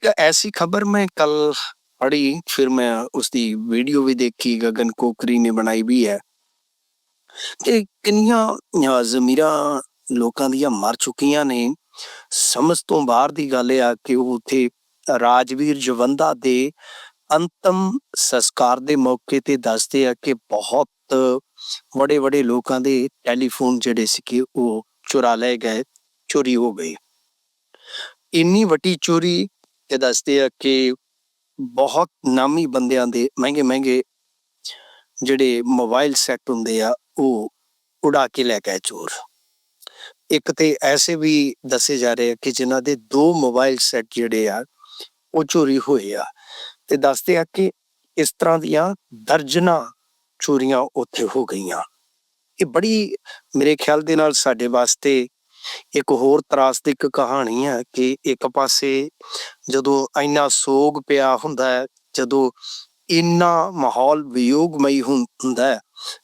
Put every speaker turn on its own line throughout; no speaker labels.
एक ऐसी खबर मैं कल पढ़ी फिर मैं उसकी वीडियो भी देखी गगन कोकरी ने बनाई भी है ਕਿ ਕਿੰਨੀਆਂ ਅਹ, ਜ਼ਮੀਰਾਂ ਲੋਕਾਂ ਦੀਆਂ ਮਰ ਚੁੱਕੀਆਂ ਨੇ ਸਮਝ ਤੋਂ ਬਾਹਰ ਦੀ ਗੱਲ ਇਹ ਆ ਕਿ ਉਹ ਉੱਥੇ ਰਾਜਵੀਰ ਜਵੰਦਾ ਦੇ ਅੰਤਮ ਸੰਸਕਾਰ ਦੇ ਮੌਕੇ ਤੇ ਦੱਸਦੇ ਆ ਕਿ ਬਹੁਤ ਵੱਡੇ ਵੱਡੇ ਲੋਕਾਂ ਦੇ ਟੈਲੀਫੋਨ ਜਿਹੜੇ ਸੀਗੇ ਉਹ ਚੁਰਾ ਲਏ ਗਏ ਚੋਰੀ ਹੋ ਗਏ ਇੰਨੀ ਵੱਡੀ ਚੋਰੀ ਤੇ ਦੱਸਦੇ ਆ ਕਿ ਬਹੁਤ ਨਾਮੀ ਬੰਦਿਆਂ ਦੇ ਮਹਿੰਗੇ ਮਹਿੰਗੇ ਜਿਹੜੇ ਮੋਬਾਈਲ ਸੈੱਟ ਹੁੰਦੇ ਆ, ਉਹ ਉਡਾ ਕੇ ਲੈ ਗਏ ਚੋਰ। ਇੱਕ ਤੇ ਐਸੇ ਵੀ ਦੱਸੇ ਜਾ ਰਹੇ ਆ ਕਿ ਜਿਨ੍ਹਾਂ ਦੇ ਦੋ ਮੋਬਾਈਲ ਸੈੱਟ ਜਿਹੜੇ ਆ, ਉਹ ਚੋਰੀ ਹੋਏ ਆ। ਤੇ ਦੱਸਦੇ ਆ ਕਿ ਇਸ ਤਰ੍ਹਾਂ ਦੀਆਂ ਦਰਜਨਾਂ ਚੋਰੀਆਂ ਉੱਥੇ ਹੋ ਗਈਆਂ। ਇਹ ਬੜੀ ਮੇਰੇ ਖਿਆਲ ਦੇ ਨਾਲ ਸਾਡੇ ਵਾਸਤੇ ਇੱਕ ਹੋਰ ਤਰਾਸਦਿਕ ਕਹਾਣੀ ਹੈ ਕਿ ਇੱਕ ਪਾਸੇ ਜਦੋਂ ਇੰਨਾ ਸੋਗ ਪਿਆ ਹੁੰਦਾ ਹੈ, ਜਦੋਂ ਇੰਨਾ ਮਾਹੌਲ ਵਿਯੋਗਮਈ ਹੁੰਦਾ ਹੈ,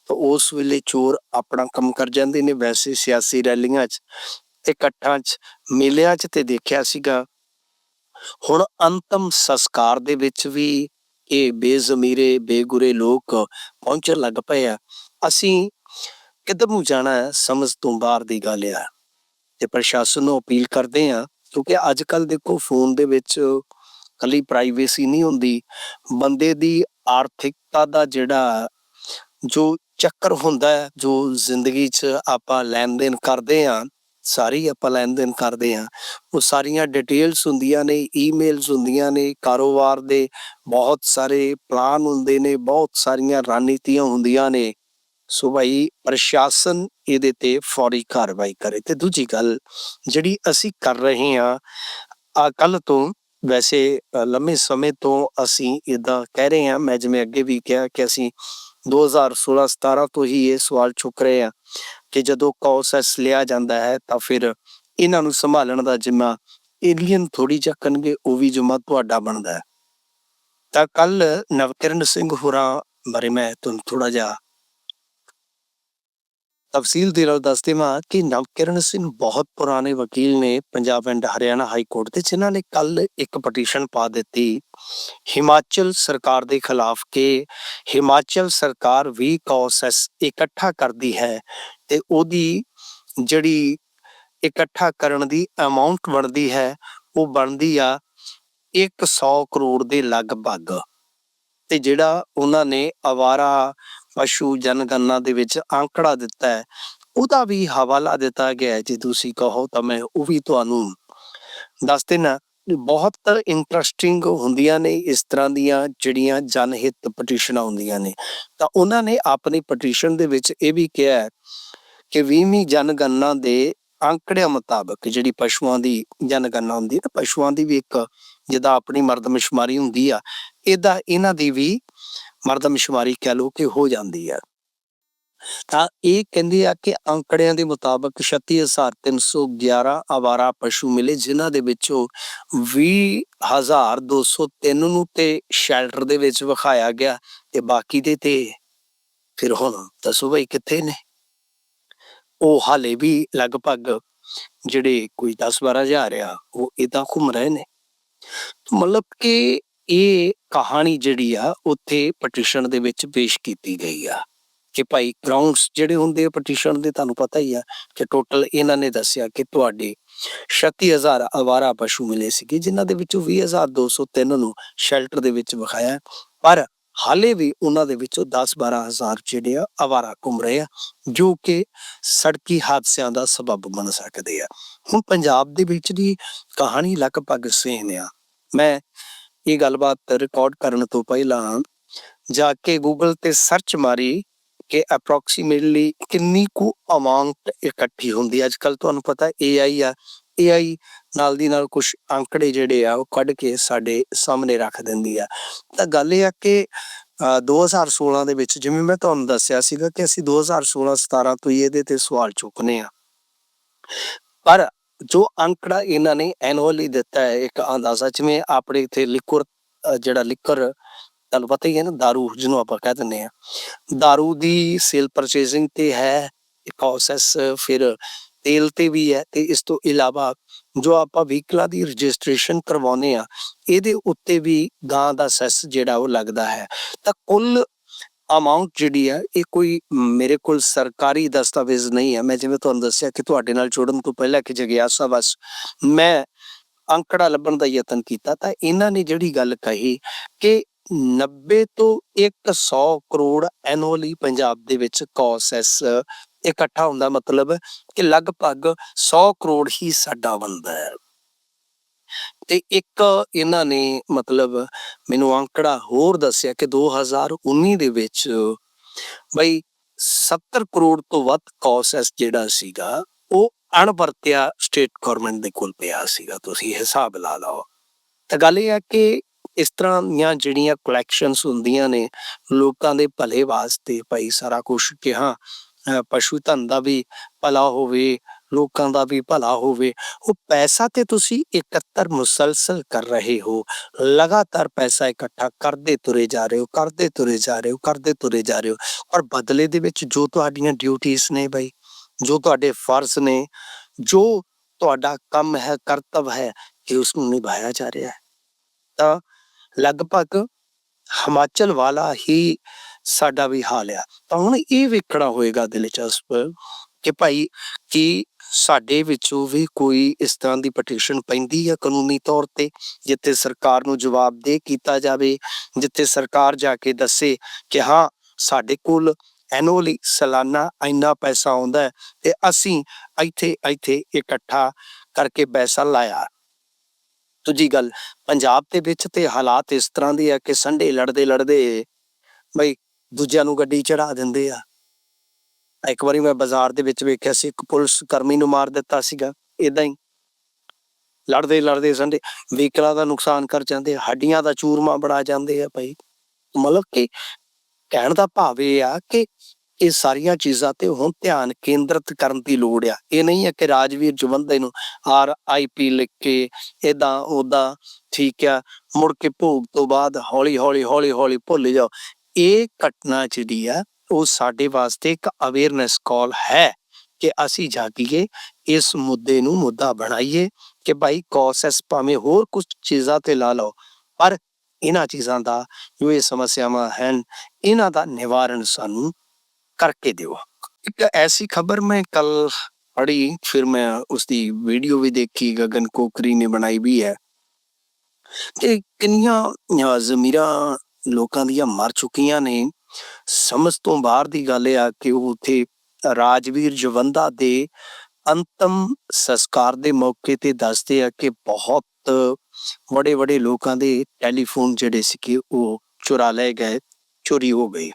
ਤਾਂ ਉਸ ਵੇਲੇ ਚੋਰ ਆਪਣਾ ਕੰਮ ਕਰ ਜਾਂਦੇ ਨੇ। ਵੈਸੇ ਸਿਆਸੀ ਰੈਲੀਆਂ 'ਚ, ਇਕੱਠਾਂ 'ਚ, ਮੇਲਿਆਂ 'ਚ ਤੇ ਦੇਖਿਆ ਸੀਗਾ। ਹੁਣ ਅੰਤਮ ਸੰਸਕਾਰ ਦੇ ਵਿੱਚ ਵੀ ਇਹ ਬੇਜ਼ਮੀਰੇ, ਬੇਗੁਰੇ ਲੋਕ ਪਹੁੰਚਣ ਲੱਗ ਪਏ ਆ। ਅਸੀਂ ਕਿੱਧਰ ਨੂੰ ਜਾਣਾ ਸਮਝ ਤੋਂ ਬਾਹਰ ਦੀ ਗੱਲ ਆ। ਤੇ ਪ੍ਰਸ਼ਾਸਨ ਨੂੰ ਅਪੀਲ ਕਰਦੇ ਆ ਕਿਉਂਕਿ ਅੱਜ ਕੱਲ ਦੇਖੋ ਫੋਨ ਦੇ ਵਿੱਚ ਕੱਲੀ ਪ੍ਰਾਈਵੇਸੀ ਨਹੀਂ ਹੁੰਦੀ। ਬੰਦੇ ਦੀ ਆਰਥਿਕਤਾ ਦਾ ਜਿਹੜਾ ਜੋ ਚੱਕਰ ਹੁੰਦਾ ਹੈ, ਜੋ ਜ਼ਿੰਦਗੀ 'ਚ ਆਪਾਂ ਲੈਣ ਦੇਣ ਕਰਦੇ ਆ ਸਾਰੀ ਆਪਾਂ ਲੈਣ ਦੇਣ ਕਰਦੇ ਆ ਉਹ ਸਾਰੀਆਂ ਡਿਟੇਲਸ ਹੁੰਦੀਆਂ ਨੇ ਈਮੇਲਸ ਹੁੰਦੀਆਂ ਨੇ, ਕਾਰੋਬਾਰ ਦੇ ਬਹੁਤ ਸਾਰੇ ਪਲਾਨ ਹੁੰਦੇ ਨੇ, ਬਹੁਤ ਸਾਰੀਆਂ ਰਣਨੀਤੀਆਂ ਹੁੰਦੀਆਂ ਨੇ। ਸੋ ਭਾਈ ਪ੍ਰਸ਼ਾਸਨ ਇਹਦੇ ਤੇ ਫੌਰੀ ਕਾਰਵਾਈ ਕਰੇ। ਤੇ ਦੂਜੀ ਗੱਲ ਜਿਹੜੀ ਅਸੀਂ ਕਰ ਰਹੇ ਹਾਂ, ਆ ਕੱਲ ਤੋਂ ਵੈਸੇ ਲੰਮੇ ਸਮੇਂ ਤੋਂ ਅਸੀਂ ਇਦਾਂ ਕਹਿ ਰਹੇ ਹਾਂ, ਮੈਂ ਜਿਵੇਂ ਅੱਗੇ ਵੀ ਕਿਹਾ ਕਿ ਅਸੀਂ 2016-17 ਤੋਂ ਹੀ ਇਹ ਸਵਾਲ ਚੁੱਕ ਰਹੇ ਹਾਂ ਕਿ ਜਦੋਂ ਕੌਸਸ ਲਿਆ ਜਾਂਦਾ ਹੈ ਤਾਂ ਫਿਰ ਇਹਨਾਂ ਨੂੰ ਸੰਭਾਲਣ ਦਾ ਜਿੰਮਾ ਏਲੀਅਨ ਥੋੜੀ ਚੱਕਣਗੇ ਉਹ ਵੀ ਜਿੰਮਾ ਤੁਹਾਡਾ ਬਣਦਾ ਹੈ। ਤਾਂ ਕੱਲ ਨਵਕਿਰਨ ਸਿੰਘ ਹੋਰਾਂ ਬਾਰੇ ਮੈਂ ਤੁਹਾਨੂੰ ਥੋੜਾ ਜਿਹਾ ਤਫਸੀਲ ਦੇ ਨਾਲ ਦੱਸ ਦੇਵਾਂ ਕਿ ਨਵਕਿਰਨ ਸਿੰਘ ਬਹੁਤ ਪੁਰਾਣੇ ਵਕੀਲ ਨੇ Punjab and Haryana high court ਦੇ, ਜਿਨ੍ਹਾਂ ਨੇ ਕੱਲ ਇੱਕ ਪਟੀਸ਼ਨ ਪਾ ਦਿੱਤੀ, ਹਿਮਾਚਲ ਸਰਕਾਰ ਦੇ ਖਿਲਾਫ ਕਿ ਹਿਮਾਚਲ ਸਰਕਾਰ ਵੀ ਕੌਸਸ ਇਕੱਠਾ ਕਰਦੀ ਹੈ ਤੇ ਉਹਦੀ ਜਿਹੜੀ ਇਕੱਠਾ ਕਰਨ ਦੀ ਅਮਾਉਂਟ ਬਣਦੀ ਹੈ, ਉਹ ਬਣਦੀ ਆ 100 ਕਰੋੜ ਦੇ ਲਗਭਗ। ਤੇ ਜਿਹੜਾ ਉਹਨਾਂ ਨੇ ਅਵਾਰਾ ਪਸ਼ੂ ਜਨਗਣਨਾ ਦੇ ਵਿੱਚ ਆંકੜਾ ਦਿੱਤਾ ਹੈ। ਉਹਦਾ ਵੀ ਹਵਾਲਾ ਦਿੱਤਾ ਗਿਆ ਹੈ। ਜੇ ਤੁਸੀਂ ਕਹੋ ਤਾਂ ਮੈਂ ਉਹ ਵੀ ਤੁਹਾਨੂੰ ਦੱਸ ਦੇਣਾ ਬਹੁਤ ਇੰਟਰਸਟਿੰਗ ਹੁੰਦੀਆਂ ਨੇ ਇਸ ਤਰ੍ਹਾਂ ਦੀਆਂ ਜਿਹੜੀਆਂ ਜਨਹਿਤ ਪਟੀਸ਼ਨਾਂ ਹੁੰਦੀਆਂ ਨੇ। ਤਾਂ ਉਹਨਾਂ ਨੇ ਆਪਣੀ ਪਟੀਸ਼ਨ ਦੇ ਵਿੱਚ ਇਹ ਵੀ ਕਿਹਾ ਹੈ ਕਿ 20ਵੀਂ ਜਨਗਣਨਾ ਦੇ ਅੰਕੜਿਆਂ ਮੁਤਾਬਕ ਜਿਹੜੀ ਪਸ਼ੂਆਂ ਦੀ ਜਨਗਣਨਾ ਹੁੰਦੀ ਹੈ ਤਾਂ ਪਸ਼ੂਆਂ ਦੀ ਵੀ ਇੱਕ ਜਿਹਦਾ ਆਪਣੀ ਮਰਦਮਸ਼ੁਮਾਰੀ ਹੁੰਦੀ ਆ, ਇਹਦਾ, ਇਹਨਾਂ ਦੀ ਵੀ ਮਰਦਮਸ਼ੁਮਾਰੀ ਕਹਿ ਲੋ ਕਿ ਹੋ ਜਾਂਦੀ ਹੈ। ਤਾਂ ਇਹ ਕਹਿੰਦੇ ਆ ਕਿ ਅੰਕੜਿਆਂ ਦੇ ਮੁਤਾਬਕ 36311 ਆਵਾਰਾ ਪਸ਼ੂ ਮਿਲੇ, ਜਿਨ੍ਹਾਂ ਦੇ ਵਿੱਚੋਂ 20203 ਨੂੰ ਤੇ ਸ਼ੈਲਟਰ ਦੇ ਵਿੱਚ ਵਿਖਾਇਆ ਗਿਆ ਤੇ ਬਾਕੀ ਦੇ ਤੇ ਫਿਰ ਹੁਣ ਦੱਸੋ ਬਈ ਕਿੱਥੇ ਨੇ? ਉਹ ਹਾਲੇ ਵੀ ਲਗਭਗ ਜਿਹੜੇ ਕੋਈ 10 12000 ਆ, ਉਹ ਇਦਾਂ ਘੁੰਮ ਰਹੇ ਨੇ। ਮਤਲਬ ਕਿ ਇਹ ਕਹਾਣੀ ਜਿਹੜੀ ਆ, ਉੱਥੇ ਪਟੀਸ਼ਨ ਦੇ ਵਿੱਚ ਪੇਸ਼ ਕੀਤੀ ਗਈ ਆ ਕਿ ਭਾਈ ਗਰਾਊਂਡਸ ਜਿਹੜੇ ਹੁੰਦੇ ਆ ਪਟੀਸ਼ਨ ਦੇ, ਤੁਹਾਨੂੰ ਪਤਾ ਹੀ ਆ ਕਿ ਟੋਟਲ ਇਹਨਾਂ ਨੇ ਦੱਸਿਆ ਕਿ ਤੁਹਾਡੇ 36000 ਆਵਾਰਾ ਪਸ਼ੂ ਮਿਲੇ ਸੀਗੇ, ਜਿਨ੍ਹਾਂ ਦੇ ਵਿੱਚੋਂ 20203 ਨੂੰ ਸ਼ੈਲਟਰ ਦੇ ਵਿੱਚ ਵਿਖਾਇਆ। ਪਰ ਹਾਲੇ ਵੀ ਉਹਨਾਂ ਦੇ ਵਿੱਚੋਂ 10-12000 ਜਿਹੜੇ ਆ ਅਵਾਰਾ ਘੁੰਮ ਰਹੇ ਆ, ਜੋ ਕਿ ਸੜਕੀ ਹਾਦਸਿਆਂ ਦਾ ਸਬਬ ਬਣ ਸਕਦੇ ਆ। ਹੁਣ ਪੰਜਾਬ ਦੇ ਵਿੱਚ ਦੀ ਕਹਾਣੀ ਲਗਭਗ ਸੇਮ ਆ। ਮੈਂ ਇਹ ਗੱਲਬਾਤ ਰਿਕਾਰਡ ਕਰਨ ਤੋਂ ਪਹਿਲਾਂ ਜਾ ਕੇ ਗੂਗਲ ਤੇ ਸਰਚ ਮਾਰੀ ਕਿ ਅਪਰੋਕਸੀਮੇਟਲੀ ਕਿੰਨੀ ਕੁ ਅਮਾਉਂਟ ਇਕੱਠੀ ਹੁੰਦੀ ਅੱਜ ਕੱਲ ਤੁਹਾਨੂੰ ਪਤਾ AI ਆ AI ਨਾਲ ਦੀ ਨਾਲ ਕੁਝ ਅੰਕੜੇ ਜਿਹੜੇ ਆ ਉਹ ਕੱਢ ਕੇ ਸਾਡੇ ਸਾਹਮਣੇ ਰੱਖ ਦਿੰਦੀ ਆ। ਤਾਂ ਗੱਲ ਇਹ ਆ ਕਿ ਅ, 2016 ਦੇ ਵਿੱਚ ਜਿਵੇਂ ਮੈਂ ਤੁਹਾਨੂੰ ਦੱਸਿਆ ਸੀਗਾ ਕਿ ਅਸੀਂ 2016-17 ਤੋਂ ਹੀ ਇਹਦੇ ਤੇ ਸਵਾਲ ਚੁੱਕਨੇ ਆ। ਪਰ ਜੋ ਅੰਕੜਾ ਇਹਨਾਂ ਨੇ ਐਨੂਅਲੀ ਦਿੱਤਾ ਹੈ ਇੱਕ ਅੰਦਾਜ਼ਾ ਜਿਵੇਂ ਆਪਣੇ ਇੱਥੇ ਲਿਕਵਰ ਜਿਹੜਾ ਲਿਕਰ ਤੁਹਾਨੂੰ ਪਤਾ ਹੀ ਹੈ ਨਾ दारू ਜਿਹਨੂੰ ਆਪਾਂ ਕਹਿ ਦਿੰਦੇ ਆ दारू ਦੀ ਸੇਲ ਪਰਚੇਸਿੰਗ ਤੇ ਹੈ ਪ੍ਰੋਸੈਸ ਫਿਰ ਤੇਲ ਤੇ ਵੀ ਹੈ ਤੇ ਇਸ ਤੋਂ ਇਲਾਵਾ ਜੋ ਆਪਾਂ ਵਹੀਕਲਾਂ ਦੀ ਰਜਿਸਟ੍ਰੇਸ਼ਨ ਕਰਵਾਉਨੇ ਆ ਇਹਦੇ ਉੱਤੇ ਵੀ ਗਾਂ ਦਾ ਸੈਸ ਜਿਹੜਾ ਉਹ ਲੱਗਦਾ ਹੈ ਤਾਂ ਕੁੱਲ ਅਮਾਉਂਟ ਜਿਹੜੀ ਹੈ, ਇਹ ਕੋਈ ਮੇਰੇ ਕੋਲ ਸਰਕਾਰੀ ਦਸਤਾਵੇਜ਼ ਨਹੀਂ ਹੈ। ਮੈਂ ਜਿਵੇਂ ਤੁਹਾਨੂੰ ਦੱਸਿਆ ਕਿ ਤੁਹਾਡੇ ਨਾਲ ਜੁੜਨ ਤੋਂ ਪਹਿਲਾਂ ਕਿ ਜਗਿਆਸਾ ਬਸ ਮੈਂ ਅੰਕੜਾ ਲੱਭਣ ਦਾ ਯਤਨ ਕੀਤਾ, ਤਾਂ ਇਹਨਾਂ ਨੇ ਜਿਹੜੀ ਗੱਲ ਕਹੀ ਕਿ 90 ਤੋਂ 100 ਕਰੋੜ ਐਨੂਅਲੀ ਪੰਜਾਬ ਦੇ ਵਿੱਚ ਕੌਸੈਸ ਇਕੱਠਾ ਹੁੰਦਾ ਮਤਲਬ ਕਿ ਲਗਭਗ 100 ਕਰੋੜ ਹੀ ਸਾਡਾ ਬੰਦਾ ਹੈ। ਤੇ ਇੱਕ ਇਹਨਾਂ ਨੇ ਮਤਲਬ ਮੈਨੂੰ ਅੰਕੜਾ ਹੋਰ ਦੱਸਿਆ ਕਿ 2019 ਦੇ ਵਿੱਚ ਬਈ 70 ਕਰੋੜ ਤੋਂ ਵੱਧ ਕੌਸੈਸ ਜਿਹੜਾ ਸੀਗਾ, ਉਹ ਅਣਵਰਤਿਆ ਸਟੇਟ ਗਵਰਨਮੈਂਟ ਦੇ ਕੋਲ ਪਿਆ ਸੀਗਾ। ਤੁਸੀਂ ਹਿਸਾਬ ਲਾ ਲਓ। ਤਾਂ ਗੱਲ ਇਹ ਹੈ ਕਿ ਇਸ ਤਰ੍ਹਾਂ ਦੀਆਂ ਜਿਹੜੀਆਂ ਕਲੈਕਸ਼ਨਸ ਹੁੰਦੀਆਂ ਨੇ, ਲੋਕਾਂ ਦੇ ਭਲੇ ਵਾਸਤੇ ਭਾਈ ਸਾਰਾ ਕੁਝ ਕਿ ਹਾਂ ਪਸ਼ੂ ਧਨ ਦਾ ਵੀ ਭਲਾ ਹੋਵੇ ਲੋਕਾਂ ਦਾ ਵੀ ਭਲਾ ਹੋਵੇ। ਉਹ ਪੈਸਾ ਤੇ ਤੁਸੀਂ ਇਕੱਤਰ ਮੁਸਲਸਲ ਕਰ ਰਹੇ ਹੋ। ਲਗਾਤਾਰ ਪੈਸਾ ਇਕੱਠਾ ਕਰਦੇ ਤੁਰੇ ਜਾ ਰਹੇ ਹੋ, ਕਰਦੇ ਤੁਰੇ ਜਾ ਰਹੇ ਹੋ, ਕਰਦੇ ਤੁਰੇ ਜਾ ਰਹੇ ਹੋ। ਔਰ ਬਦਲੇ ਦੇ ਵਿੱਚ ਜੋ ਤੁਹਾਡੀਆਂ ਡਿਊਟੀਆਂ ਨੇ ਬਈ, ਜੋ ਤੁਹਾਡੇ ਫਰਜ਼ ਨੇ, ਜੋ ਤੁਹਾਡਾ ਕੰਮ ਹੈ, ਕਰਤਵ ਹੈ ਕਿ ਉਸ ਨੂੰ ਨਿਭਾਇਆ ਜਾ ਰਿਹਾ ਹੈ। ਤਾਂ ਲਗਭਗ ਹਿਮਾਚਲ ਵਾਲਾ ਹੀ ਸਾਡਾ ਵੀ ਹਾਲ ਆ। ਤਾਂ ਹੁਣ ਇਹ ਵੇਖਣਾ ਹੋਏਗਾ ਦਿਲਚਸਪ ਕਿ ਭਾਈ ਕੀ ਸਾਡੇ ਵਿੱਚੋਂ ਵੀ ਕੋਈ ਇਸ ਤਰ੍ਹਾਂ ਦੀ ਪਟੀਸ਼ਨ ਪੈਂਦੀ ਹੈ ਕਾਨੂੰਨੀ ਤੌਰ ਤੇ, ਜਿੱਥੇ ਸਰਕਾਰ ਨੂੰ ਜਵਾਬਦੇਹ ਕੀਤਾ ਜਾਵੇ, ਜਿੱਥੇ ਸਰਕਾਰ ਜਾ ਕੇ ਦੱਸੇ ਕਿ ਹਾਂ, ਸਾਡੇ ਕੋਲ ਐਨੂਅਲੀ ਸਾਲਾਨਾ ਇੰਨਾ ਪੈਸਾ ਆਉਂਦਾ ਹੈ ਤੇ ਅਸੀਂ ਇੱਥੇ ਇੱਥੇ ਇਕੱਠਾ ਕਰਕੇ ਪੈਸਾ ਲਾਇਆ। ਦੂਜੀ ਗੱਲ, ਪੰਜਾਬ ਦੇ ਵਿੱਚ ਤੇ ਹਾਲਾਤ ਇਸ ਤਰ੍ਹਾਂ ਦੇ ਆ ਕਿ ਸੰਡੇ ਲੜਦੇ ਲੜਦੇ ਬਈ ਦੂਜਿਆਂ ਨੂੰ ਗੱਡੀ ਚੜਾ ਦਿੰਦੇ ਆ। ਇੱਕ ਵਾਰੀ ਮੈਂ ਬਾਜ਼ਾਰ ਦੇ ਵਿੱਚ ਵੇਖਿਆ ਸੀ ਇੱਕ ਪੁਲਿਸ ਕਰਮੀ ਨੂੰ ਮਾਰ ਦਿੱਤਾ ਸੀਗਾ ਇਦਾਂ ਹੀ। ਲੜਦੇ ਲੜਦੇ ਸੰਡੇ ਵਹੀਕਲਾਂ ਦਾ ਨੁਕਸਾਨ ਕਰ ਜਾਂਦੇ ਆ, ਹੱਡੀਆਂ ਦਾ ਚੂਰਮਾ ਬਣਾ ਜਾਂਦੇ ਆ ਭਾਈ। ਮਤਲਬ ਕਿ ਕਹਿਣ ਦਾ ਭਾਵ ਇਹ ਆ ਕਿ ਇਹ ਸਾਰੀਆਂ ਚੀਜ਼ਾਂ ਤੇ ਹੁਣ ਧਿਆਨ ਕੇਂਦਰਿਤ ਕਰਨ ਦੀ ਲੋੜ ਆ। ਇਹ ਨਹੀਂ ਹੈ ਕਿ ਰਾਜਵੀਰ ਜਵੰਦੇ ਨੂੰ ਆਰ ਆਈ ਪੀ ਲਿਖ ਕੇ ਇਦਾਂ ਉਦਾਂ ਠੀਕ ਆ ਮੁੜ ਕੇ ਭੋਗ ਤੋਂ ਬਾਅਦ ਹੌਲੀ ਹੌਲੀ ਹੌਲੀ ਹੌਲੀ ਭੁੱਲ ਜਾਓ। ਇਹ ਘਟਨਾ ਜਿਹੜੀ ਆ ਉਹ ਸਾਡੇ ਵਾਸਤੇ ਇੱਕ ਅਵੇਅਰਨੈਸ ਕਾਲ ਹੈ ਕਿ ਅਸੀਂ ਜਾਗੀਏ, ਇਸ ਮੁੱਦੇ ਨੂੰ ਮੁੱਦਾ ਬਣਾਈਏ ਕਿ ਭਾਈ ਕੌਸੈਸ ਭਾਵੇਂ ਹੋਰ ਕੁਝ ਚੀਜ਼ਾਂ ਤੇ ਲਾ ਲਓ, ਪਰ ਇਹਨਾਂ ਚੀਜ਼ਾਂ ਦਾ ਜੋ ਇਹ ਸਮੱਸਿਆਵਾਂ ਹਨ, ਇਹਨਾਂ ਦਾ ਨਿਵਾਰਨ ਸਾਨੂੰ ਕਰਕੇ ਦਿਓ। ਇੱਕ ਐਸੀ ਖਬਰ ਮੈਂ ਕੱਲ ਪੜ੍ਹੀ, ਫਿਰ ਮੈਂ ਉਸ ਦੀ ਵੀਡੀਓ ਵੀ ਦੇਖੀ, ਗਗਨ ਕੋਕਰੀ ਨੇ ਬਣਾਈ ਵੀ ਹੈ। ਕਿ ਕਿੰਨੀਆਂ ਜ਼ਮੀਰਾਂ ਲੋਕਾਂ ਦੀਆਂ ਮਰ ਚੁੱਕੀਆਂ ਨੇ। ਸਮਝ ਤੋਂ ਬਾਹਰ ਦੀ ਗੱਲ ਇਹ ਆ ਕਿ ਉਹ ਉੱਥੇ ਰਾਜਵੀਰ ਜਵੰਦਾ ਦੇ ਅੰਤਮ ਸੰਸਕਾਰ ਦੇ ਮੌਕੇ ਤੇ ਦੱਸਦੇ ਆ ਕਿ ਬਹੁਤ ਵੱਡੇ ਵੱਡੇ ਲੋਕਾਂ ਦੇ ਟੈਲੀਫੋਨ ਜਿਹੜੇ ਸੀ ਕਿ ਉਹ ਚੁਰਾ ਲਏ ਗਏ, ਚੋਰੀ ਹੋ ਗਏ।